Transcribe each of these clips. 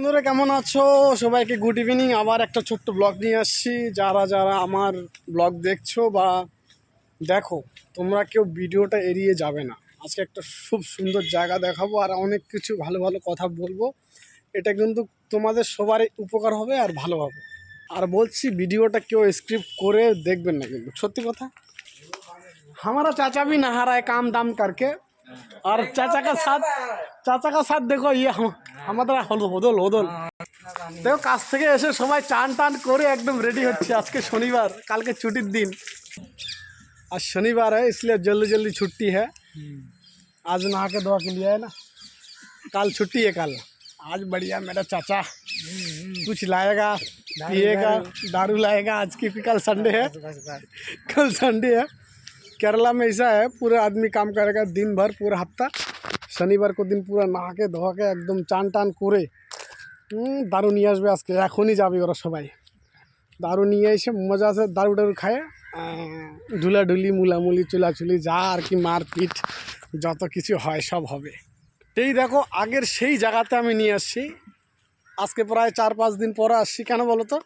বন্ধুরা, কেমন আছো? সবাইকে গুড ইভিনিং আবার একটা ছোট্ট ব্লগ নিয়ে আসছি। যারা যারা আমার ব্লগ দেখছ বা দেখো, তোমরা কেউ ভিডিওটা এড়িয়ে যাবে না। আজকে একটা খুব সুন্দর জায়গা দেখাবো আর অনেক কিছু ভালো ভালো কথা বলব। এটা কিন্তু তোমাদের সবারই উপকার হবে আর ভালো হবে। আর বলছি, ভিডিওটা কেউ স্ক্রিপ্ট করে দেখবেন না কিন্তু। সত্যি কথা? হামারা চাচাবি না হারায় কাম দাম করকে। আর চাচা কা সাথ, চাচা কা সাথ দেখো ইয়ে আমাদের হল হদল হদল দেখো কাজ থেকে এসে সবাই চান টান করে একদম রেডি হচ্ছে আজকে শনিবার কালকে ছুটির দিন आज शनिवार है इसलिए जल्दी जल्दी छुट्टी है आज नहा के धोआ के लिए है ना कल छुट्टी है कल आज बढ़िया मेरा चाचा कुछ लाएगा पिएगा दारू लाएगा आज की भी कल संडे है कल संडे है केरला में ऐसा है पूरा आदमी काम करेगा दिन भर पूरा हफ्ता শনিবার কদিন পুরো নাকে ধোয়াকে একদম চান টান করে দারু নিয়ে আসবে আজকে, এখনই যাবে ওরা সবাই। দারু নিয়ে এসে মজা আছে, দারু টারু খায় ঢুলাঢুলি, মুলামুলি, চুলাচুলি, যা আর কি মারপিট, যত কিছু হয় সব হবে। এই দেখো, আগের সেই জায়গাতে আমি নিয়ে আসছি। আজকে প্রায় চার পাঁচ দিন পরে আসছি কেন বলো তো?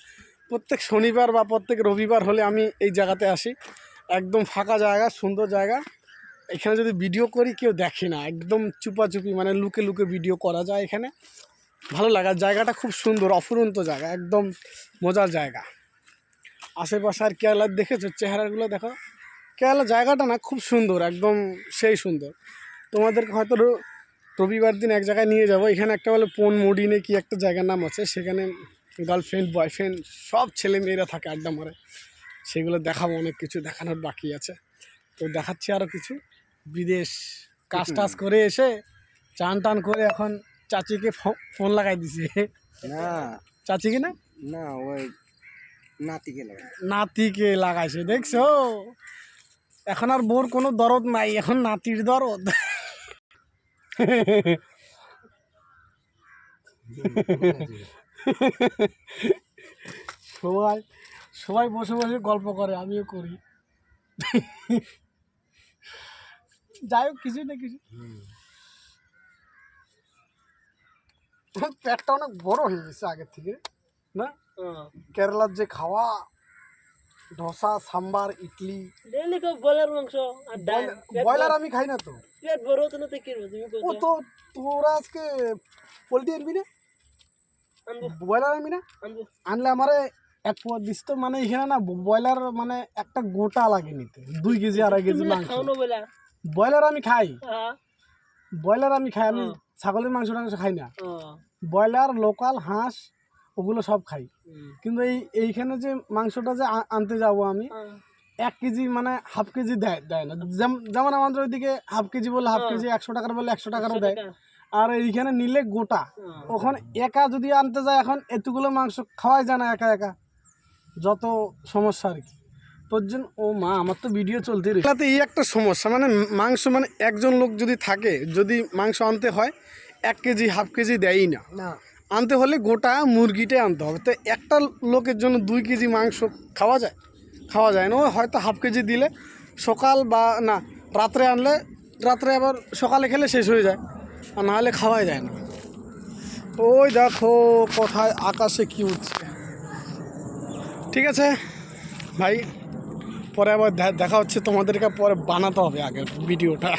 প্রত্যেক শনিবার বা প্রত্যেক রবিবার হলে আমি এই জায়গাতে আসি। একদম ফাঁকা জায়গা, সুন্দর জায়গা। এখানে যদি ভিডিও করি, কেউ দেখে না। একদম চুপাচুপি মানে লুকে লুকে ভিডিও করা যায় এখানে। ভালো লাগা, জায়গাটা খুব সুন্দর, অফুরন্ত জায়গা, একদম মজার জায়গা। আশেপাশে আর কেরালার দেখেছ? চেহারাগুলো দেখো। কেরালা জায়গাটা না, খুব সুন্দর, একদম সেই সুন্দর। তোমাদেরকে হয়তো রবিবার দিন এক জায়গায় নিয়ে যাব। এখানে একটা বলে পোন মডিনে কি একটা জায়গার নাম আছে। সেখানে গার্লফ্রেন্ড বয়ফ্রেন্ড সব ছেলে মেয়েরা থাকে আড্ডা মারে। সেগুলো দেখাবো, অনেক কিছু দেখানোর বাকি আছে। তো দেখাচ্ছি আরও কিছু। বিদেশ কাজ টাজ করে এসে চান টান করে এখন চাচিকে ফোন লাগাই দিছে। না। চাচিকে না? না ওই নাতিকে লাগে নাতিকে লাগাইছে দেখছ? এখন আর বোর কোনো দরদ নাই এখন নাতির দরদ। সবাই সবাই বসে বসে গল্প করে আমিও করি। যাই হোক কিছু না কিছু পেটটা অনেক বড় হয়ে গেছে আগের থেকে না? কেরালার যে খাওয়া ধোসা সাম্বার ইডলি। ডেলি তো বলার মাংস আর ডাল। ব্রয়লার আমি খাই না তো। পেট বড় হতো না তো কি তুমি ও তো। তোরা আজকে পোলট্রি আনবি না? আনব। ব্রয়লার আনবি না? আনলে আমারে এক দিস তো মানে এখানে না ব্রয়লার মানে একটা গোটা লাগে নিতে দুই কেজি আড়াই কেজি মাংস। খাও না বলে ব্রয়লার আমি খাই। হ্যাঁ। ব্রয়লার আমি খাই আমি ছাগলের মাংস টাংস খাই না। ব্রয়লার লোকাল হাঁস ওগুলো সব খাই। কিন্তু এই এইখানে যে মাংসটা যে আনতে যাব আমি হ্যাঁ। এক কেজি মানে হাফ কেজি দেয় দেয় না। যেমন আমাদের ওইদিকে হাফ কেজি বলে হাফ হ্যাঁ। কেজি একশো টাকার বলে একশো টাকারও দেয়। আর এইখানে নিলে গোটা। ওখানে একা যদি আনতে যায় এখন এতগুলো মাংস খাওয়াই যায় না একা একা। যত সমস্যা আর কি। তোর জন্য ও মা আমার তো ভিডিও চলতে রয়েছে। এই একটা সমস্যা মানে মাংস মানে একজন লোক যদি থাকে যদি মাংস আনতে হয় এক কেজি হাফ কেজি দেয়ই না। না। আনতে হলে গোটা মুরগিটাই আনতে হবে। তো একটা লোকের জন্য দুই কেজি মাংস খাওয়া যায়? খাওয়া যায় না। ওই হয়তো হাফ কেজি দিলে সকাল বা না রাত্রে আনলে রাত্রে আবার সকালে খেলে শেষ হয়ে যায় আর নাহলে খাওয়াই যায় না। ওই দেখো কোথায় আকাশে কি উঠছে। ঠিক আছে? ভাই পরে আবার দেখা হচ্ছে তোমাদেরকে পরে বানাতে হবে আগে ভিডিওটা।